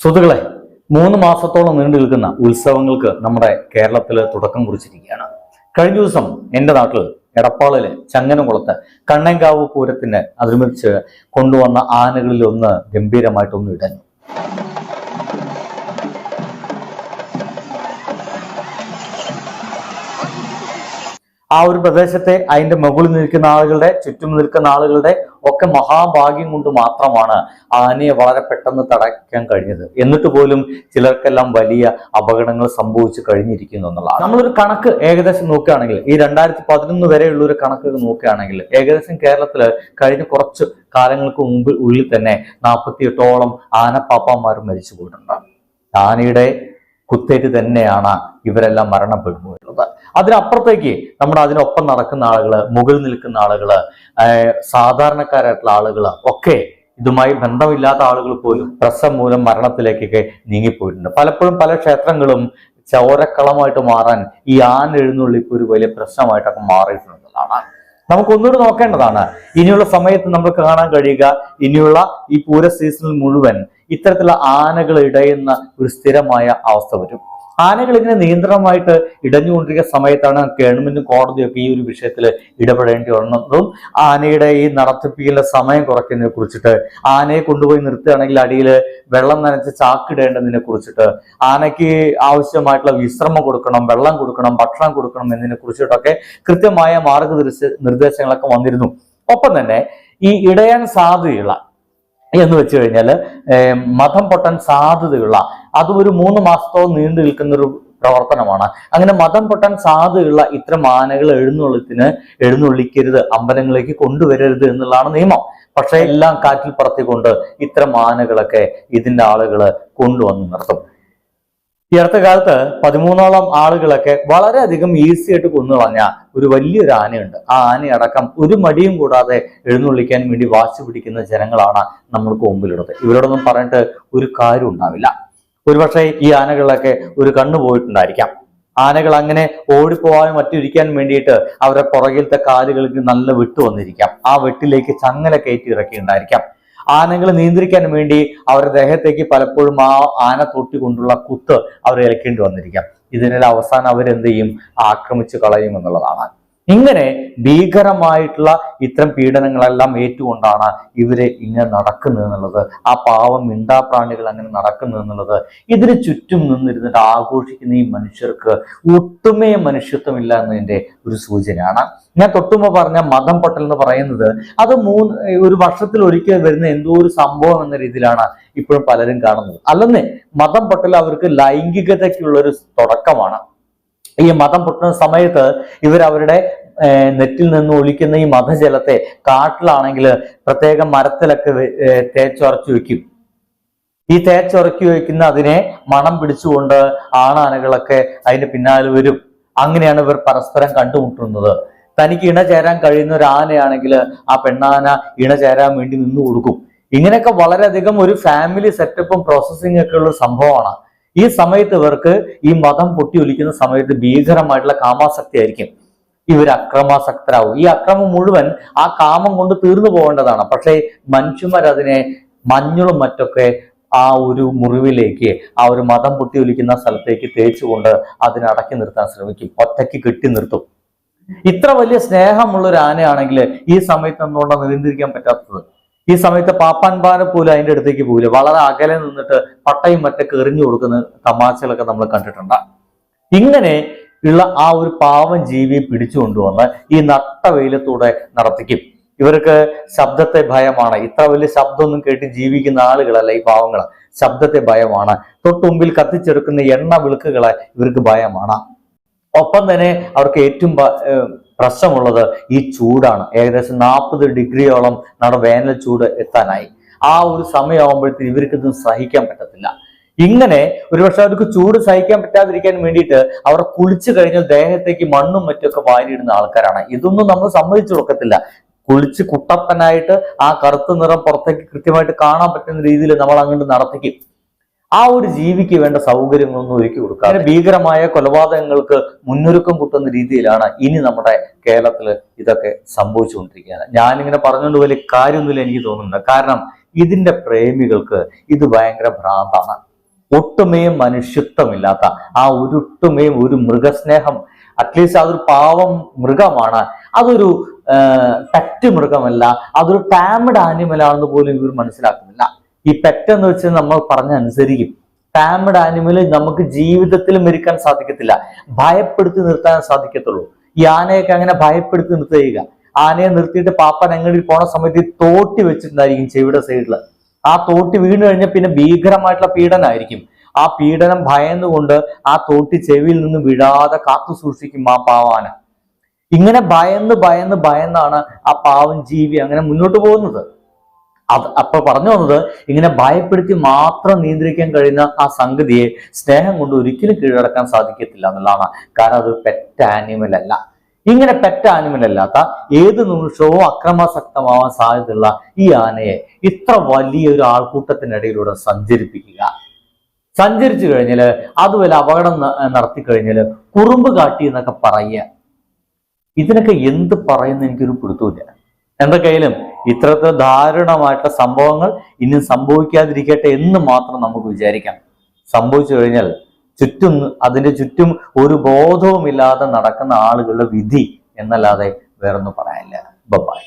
സുഹൃത്തുക്കളെ മൂന്ന് മാസത്തോളം നീണ്ടു നിൽക്കുന്ന ഉത്സവങ്ങൾക്ക് നമ്മുടെ കേരളത്തിൽ തുടക്കം കുറിച്ചിരിക്കുകയാണ്. കഴിഞ്ഞ ദിവസം എന്റെ നാട്ടിൽ എടപ്പാളിൽ ചങ്ങനകുളത്ത് കണ്ണങ്കാവ് പൂരത്തിന് അനുബന്ധിച്ച് കൊണ്ടുവന്ന ആനകളിൽ ഒന്ന് ഗംഭീരമായിട്ടൊന്ന് ഇടഞ്ഞു. ആ ഒരു പ്രദേശത്തെ അതിന്റെ മുകളിൽ നിൽക്കുന്ന ആളുകളുടെ ചുറ്റും നിൽക്കുന്ന ആളുകളുടെ ഒക്കെ മഹാഭാഗ്യം കൊണ്ട് മാത്രമാണ് ആനയെ വളരെ പെട്ടെന്ന് തടയ്ക്കാൻ കഴിഞ്ഞത്. എന്നിട്ട് പോലും ചിലർക്കെല്ലാം വലിയ അപകടങ്ങൾ സംഭവിച്ചു കഴിഞ്ഞിരിക്കുന്നു എന്നുള്ളതാണ്. നമ്മളൊരു കണക്ക് ഏകദേശം നോക്കുകയാണെങ്കിൽ ഈ രണ്ടായിരത്തി പതിനൊന്ന് വരെയുള്ള ഒരു കണക്ക് നോക്കുകയാണെങ്കിൽ ഏകദേശം കേരളത്തിൽ കഴിഞ്ഞ കുറച്ച് കാലങ്ങൾക്ക് മുമ്പ് ഉള്ളിൽ തന്നെ നാൽപ്പത്തിയെട്ടോളം ആനപ്പാപ്പാന്മാർ മരിച്ചു പോയിട്ടുണ്ട്. ആനയുടെ കുത്തേറ്റ് തന്നെയാണ് ഇവരെല്ലാം മരണപ്പെടുന്നത്. അതിനപ്പുറത്തേക്ക് നമ്മുടെ അതിനൊപ്പം നടക്കുന്ന ആളുകൾ മുകളിൽ നിൽക്കുന്ന ആളുകൾ ആഹ് സാധാരണക്കാരായിട്ടുള്ള ആളുകൾ ഒക്കെ ഇതുമായി ബന്ധമില്ലാത്ത ആളുകൾ പോലും പ്രസം മൂലം മരണത്തിലേക്കൊക്കെ നീങ്ങിപ്പോയിട്ടുണ്ട്. പലപ്പോഴും പല ക്ഷേത്രങ്ങളും ചോരക്കളമായിട്ട് മാറാൻ ഈ ആന എഴുന്നള്ളിപ്പ് ഒരു വലിയ പ്രശ്നമായിട്ടൊക്കെ മാറിയിട്ടുള്ളതാണ് നമുക്ക് നോക്കേണ്ടതാണ്. ഇനിയുള്ള സമയത്ത് നമുക്ക് കാണാൻ കഴിയുക ഇനിയുള്ള ഈ പൂര സീസണിൽ മുഴുവൻ ഇത്തരത്തിലുള്ള ആനകൾ ഇടയുന്ന ഒരു സ്ഥിരമായ അവസ്ഥ വരും. ആനകൾ ഇങ്ങനെ നിയന്ത്രണമായിട്ട് ഇടഞ്ഞുകൊണ്ടിരിക്കുന്ന സമയത്താണ് ഗവൺമെന്റും കോടതിയൊക്കെ ഈ ഒരു വിഷയത്തിൽ ഇടപെടേണ്ടി വന്നതും. ആനയുടെ ഈ നടത്തിപ്പിക്കലിന്റെ സമയം കുറയ്ക്കുന്നതിനെ കുറിച്ചിട്ട് ആനയെ കൊണ്ടുപോയി നിർത്തുകയാണെങ്കിൽ അടിയിൽ വെള്ളം നനച്ച് ചാക്കിടേണ്ടതിനെ കുറിച്ചിട്ട് ആനയ്ക്ക് ആവശ്യമായിട്ടുള്ള വിശ്രമം കൊടുക്കണം വെള്ളം കൊടുക്കണം ഭക്ഷണം കൊടുക്കണം എന്നതിനെ കുറിച്ചിട്ടൊക്കെ കൃത്യമായ മാർഗനിർദ്ദേശ നിർദ്ദേശങ്ങളൊക്കെ വന്നിരുന്നു. ഒപ്പം തന്നെ ഈ ഇടയാൻ സാധ്യതയുള്ള എന്ന് വെച്ച് കഴിഞ്ഞാൽ മതം പൊട്ടാൻ സാധ്യതയുള്ള അതും ഒരു മൂന്ന് മാസത്തോളം നീണ്ടു നിൽക്കുന്ന ഒരു പ്രവർത്തനമാണ്. അങ്ങനെ മതം പൊട്ടാൻ സാധ്യതയുള്ള ഇത്ര ആനകൾ എഴുന്നള്ളിത്തിന് എഴുന്നള്ളിക്കരുത് അമ്പലങ്ങളിലേക്ക് കൊണ്ടുവരരുത് എന്നുള്ളതാണ് നിയമം. പക്ഷേ എല്ലാം കാറ്റിൽ പറത്തിക്കൊണ്ട് ഇത്ര ആനകളൊക്കെ ഇതിന്റെ ആളുകൾ കൊണ്ടുവന്ന് നിർത്തും. ഈ അടുത്ത കാലത്ത് പതിമൂന്നോളം ആളുകളൊക്കെ വളരെയധികം ഈസി ആയിട്ട് കൊന്നു കളഞ്ഞ ഒരു വലിയൊരു ആനയുണ്ട്. ആ ആനയടക്കം ഒരു മടിയും കൂടാതെ എഴുന്നള്ളിക്കാൻ വേണ്ടി വാശി പിടിക്കുന്ന ജനങ്ങളാണ് നമ്മൾക്ക് മുമ്പിലുള്ളത് ഇവരോടൊന്നും പറഞ്ഞിട്ട് ഒരു കാര്യം ഉണ്ടാവില്ല. ഒരുപക്ഷെ ഈ ആനകളിലൊക്കെ ഒരു കണ്ണു പോയിട്ടുണ്ടായിരിക്കാം. ആനകൾ അങ്ങനെ ഓടിപ്പോവാനും മറ്റിരിക്കാൻ വേണ്ടിയിട്ട് അവരുടെ പുറകിലത്തെ കാലുകൾക്ക് നല്ല വെട്ട് വന്നിരിക്കാം. ആ വെട്ടിലേക്ക് ചങ്ങല കയറ്റി ഇറക്കിയിട്ടുണ്ടായിരിക്കാം. ആനകളെ നിയന്ത്രിക്കാൻ വേണ്ടി അവരുടെ ദേഹത്തേക്ക് പലപ്പോഴും ആ ആന തൊട്ടി കൊണ്ടുള്ള കുത്ത് അവർ ഏൽക്കേണ്ടി വന്നിരിക്കാം. ഇതിനെല്ലാം അവസാനം അവരെന്ത് ചെയ്യും? ആക്രമിച്ചു കളയും എന്നുള്ളതാണ്. ഇങ്ങനെ ഭീകരമായിട്ടുള്ള ഇത്തരം പീഡനങ്ങളെല്ലാം ഏറ്റുകൊണ്ടാണ് ഇവർ ഇങ്ങനെ നടക്കുന്നത് എന്നുള്ളത്. ആ പാവം മിണ്ടാപ്രാണികൾ അങ്ങനെ നടക്കുന്നത് എന്നുള്ളത്. ഇതിന് ചുറ്റും നിന്നിരുന്നിട്ട് ആഘോഷിക്കുന്ന ഈ മനുഷ്യർക്ക് ഒട്ടുമേ മനുഷ്യത്വമില്ല എന്നതിന്റെ ഒരു സൂചനയാണ്. ഞാൻ തൊട്ടുമ്പോ പറഞ്ഞ മതം പൊട്ടൽ എന്ന് പറയുന്നത് അത് മൂന്ന് ഒരു വർഷത്തിൽ ഒരിക്കൽ വരുന്ന എന്തോ ഒരു സംഭവം എന്ന രീതിയിലാണ് ഇപ്പോഴും പലരും കാണുന്നത്. അല്ലെന്നേ മതം പൊട്ടൽ അവർക്ക് ലൈംഗികതയ്ക്കുള്ള ഒരു തുടക്കമാണ്. ഈ മതം പൊട്ടുന്ന സമയത്ത് ഇവരവരുടെ നെറ്റിൽ നിന്ന് ഒലിക്കുന്ന ഈ മതജലത്തെ കാട്ടിലാണെങ്കിൽ പ്രത്യേകം മരത്തിലൊക്കെ തേച്ചുറച്ചു വെക്കും. ഈ തേച്ചുറക്കി വയ്ക്കുന്ന അതിനെ മണം പിടിച്ചുകൊണ്ട് ആണാനകളൊക്കെ അതിന് പിന്നാലെ വരും. അങ്ങനെയാണ് ഇവർ പരസ്പരം കണ്ടുമുട്ടുന്നത്. തനിക്ക് ഇണ ചേരാൻ കഴിയുന്ന ഒരു ആനയാണെങ്കിൽ ആ പെണ്ണാന ഇണ ചേരാൻ വേണ്ടി നിന്നു കൊടുക്കും ഇങ്ങനെയൊക്കെ വളരെയധികം ഒരു ഫാമിലി സെറ്റപ്പും പ്രോസസ്സിംഗ് ഒക്കെ ഉള്ള സംഭവമാണ്. ഈ സമയത്ത് ഇവർക്ക് ഈ മതം പൊട്ടി ഒലിക്കുന്ന സമയത്ത് ഭീകരമായിട്ടുള്ള കാമാസക്തി ആയിരിക്കും ഇവർ അക്രമാസക്തരാകും ഈ അക്രമം മുഴുവൻ ആ കാമം കൊണ്ട് തീർന്നു പോകേണ്ടതാണ്. പക്ഷേ മനുഷ്യന്മാർ അതിനെ മഞ്ഞളും മറ്റൊക്കെ ആ ഒരു മുറിവിലേക്ക് ആ ഒരു മതം പൊട്ടി ഒലിക്കുന്ന സ്ഥലത്തേക്ക് തേച്ചുകൊണ്ട് അതിനെ അടക്കി നിർത്താൻ ശ്രമിക്കും. ഒറ്റയ്ക്ക് കെട്ടി നിർത്തും. ഇത്ര വലിയ സ്നേഹമുള്ള ഒരു ആനയാണെങ്കിൽ ഈ സമയത്ത് എന്തുകൊണ്ടാണ് നിയന്ത്രിക്കാൻ പറ്റാത്തത്? ഈ സമയത്ത് പാപ്പാൻപാനെ പോലും അതിന്റെ അടുത്തേക്ക് പോകില്ല വളരെ അകലെ നിന്നിട്ട് പട്ടയും മറ്റൊക്കെ എറിഞ്ഞു കൊടുക്കുന്ന തമാശകളൊക്കെ നമ്മൾ കണ്ടിട്ടുണ്ട്. ഇങ്ങനെ ഉള്ള ആ ഒരു പാവം ജീവിയെ പിടിച്ചുകൊണ്ടുവന്ന് ഈ നട്ട വെയിലത്തൂടെ നടത്തിക്കും. ഇവർക്ക് ശബ്ദത്തെ ഭയമാണ്. ഇത്ര വലിയ ശബ്ദമൊന്നും കേട്ട് ജീവിക്കുന്ന ആളുകളല്ല ഈ പാവങ്ങൾ ശബ്ദത്തെ ഭയമാണ്. തൊട്ടുമുമ്പിൽ കത്തിച്ചെടുക്കുന്ന എണ്ണ വിളക്കുകളെ ഇവർക്ക് ഭയമാണ്. ഒപ്പം തന്നെ അവർക്ക് ഏറ്റവും പ്രശ്നമുള്ളത് ഈ ചൂടാണ്. ഏകദേശം നാൽപ്പത് ഡിഗ്രിയോളം നമ്മുടെ വേനൽ ചൂട് എത്താനായി. ആ ഒരു സമയമാകുമ്പോഴത്തേക്ക് ഇവർക്കിതും സഹിക്കാൻ പറ്റത്തില്ല. ഇങ്ങനെ ഒരുപക്ഷെ അവർക്ക് ചൂട് സഹിക്കാൻ പറ്റാതിരിക്കാൻ വേണ്ടിയിട്ട് അവർ കുളിച്ചു കഴിഞ്ഞാൽ ദേഹത്തേക്ക് മണ്ണും മറ്റൊക്കെ വാരിയിടുന്ന ആൾക്കാരാണ്. ഇതൊന്നും നമ്മൾ സമ്മതിച്ചു കൊടുക്കത്തില്ല. കുളിച്ച് കുട്ടപ്പനായിട്ട് ആ കറുത്ത നിറം പുറത്തേക്ക് കൃത്യമായിട്ട് കാണാൻ പറ്റുന്ന രീതിയിൽ നമ്മൾ അങ്ങോട്ട് നടത്തിക്കും. ആ ഒരു ജീവിക്ക് വേണ്ട സൗകര്യങ്ങളൊന്നും ഒരുക്കി കൊടുക്കുക അങ്ങനെ ഭീകരമായ കൊലപാതകങ്ങൾക്ക് മുന്നൊരുക്കം കൂട്ടുന്ന രീതിയിലാണ് ഇനി നമ്മുടെ കേരളത്തിൽ ഇതൊക്കെ സംഭവിച്ചുകൊണ്ടിരിക്കുകയാണ് ഞാനിങ്ങനെ പറഞ്ഞുകൊണ്ട് വലിയ കാര്യമൊന്നുമില്ല എനിക്ക് തോന്നുന്നുണ്ട് കാരണം ഇതിന്റെ പ്രേമികൾക്ക് ഇത് ഭയങ്കര ഭ്രാന്താണ്. ഒട്ടുമേയും മനുഷ്യത്വമില്ലാത്ത ആ ഒരുട്ടുമേയും ഒരു മൃഗസ്നേഹം അറ്റ്ലീസ്റ്റ് അതൊരു പാവം മൃഗമാണ്. അതൊരു ടറ്റ് മൃഗമല്ല അതൊരു ടാമഡ് ആനിമലാണെന്ന് പോലും ഇവർ മനസ്സിലാക്കുന്നില്ല. ഈ പെറ്റ് എന്ന് വെച്ചാൽ നമ്മൾ പറഞ്ഞ അനുസരിക്കും ടാമഡ് ആനിമൽ നമുക്ക് ജീവിതത്തിൽ മരിക്കാൻ സാധിക്കത്തില്ല. ഭയപ്പെടുത്തി നിർത്താൻ സാധിക്കത്തുള്ളൂ. ഈ ആനയൊക്കെ അങ്ങനെ ഭയപ്പെടുത്തി നിർത്തുക. ആനയെ നിർത്തിയിട്ട് പാപ്പൻ അങ്ങോട്ട് പോണ സമയത്ത് തോട്ടി വെച്ചിട്ടുണ്ടായിരിക്കും ചെവിയുടെ സൈഡിൽ ആ തോട്ടി വീണ് കഴിഞ്ഞാൽ പിന്നെ ഭീകരമായിട്ടുള്ള പീഡനമായിരിക്കും ആ പീഡനം ഭയന്നുകൊണ്ട് ആ തോട്ടി ചെവിയിൽ നിന്ന് വിടാതെ കാത്തു സൂക്ഷിക്കും ആ പാവാന. ഇങ്ങനെ ഭയന്ന് ഭയന്ന് ഭയന്നാണ് ആ പാവം ജീവി അങ്ങനെ മുന്നോട്ട് പോകുന്നത്. അത് അപ്പൊ പറഞ്ഞു വന്നത് ഇങ്ങനെ ഭയപ്പെടുത്തി മാത്രം നിയന്ത്രിക്കാൻ കഴിയുന്ന ആ സംഗതിയെ സ്നേഹം കൊണ്ട് ഒരിക്കലും കീഴടക്കാൻ സാധിക്കത്തില്ല എന്നുള്ളതാണ്. കാരണം അത് പെറ്റ് ആനിമൽ അല്ല. ഇങ്ങനെ പെറ്റ് ആനിമൽ അല്ലാത്ത ഏത് നിമിഷവും അക്രമാസക്തമാവാൻ സാധ്യതയുള്ള ഈ ആനയെ ഇത്ര വലിയ ഒരു ആൾക്കൂട്ടത്തിനിടയിലൂടെ സഞ്ചരിപ്പിക്കുക. സഞ്ചരിച്ചു കഴിഞ്ഞാൽ അതുപോലെ അപകടം നടത്തി കഴിഞ്ഞാൽ കുറുമ്പ് കാട്ടി എന്നൊക്കെ പറയുക. ഇതിനൊക്കെ എന്ത് പറയുന്ന എനിക്കൊരു പിടുത്തമില്ല എന്തൊക്കെയായാലും ഇത്തരത്തിൽ ദാരുണമായിട്ടുള്ള സംഭവങ്ങൾ ഇനിയും സംഭവിക്കാതിരിക്കട്ടെ എന്ന് മാത്രം നമുക്ക് വിചാരിക്കാം. സംഭവിച്ചു കഴിഞ്ഞാൽ ചുറ്റും അതിന്റെ ചുറ്റും ഒരു ബോധവുമില്ലാതെ നടക്കുന്ന ആളുകളുടെ വിധി എന്നല്ലാതെ വേറൊന്നും പറയാനില്ല. ബൈ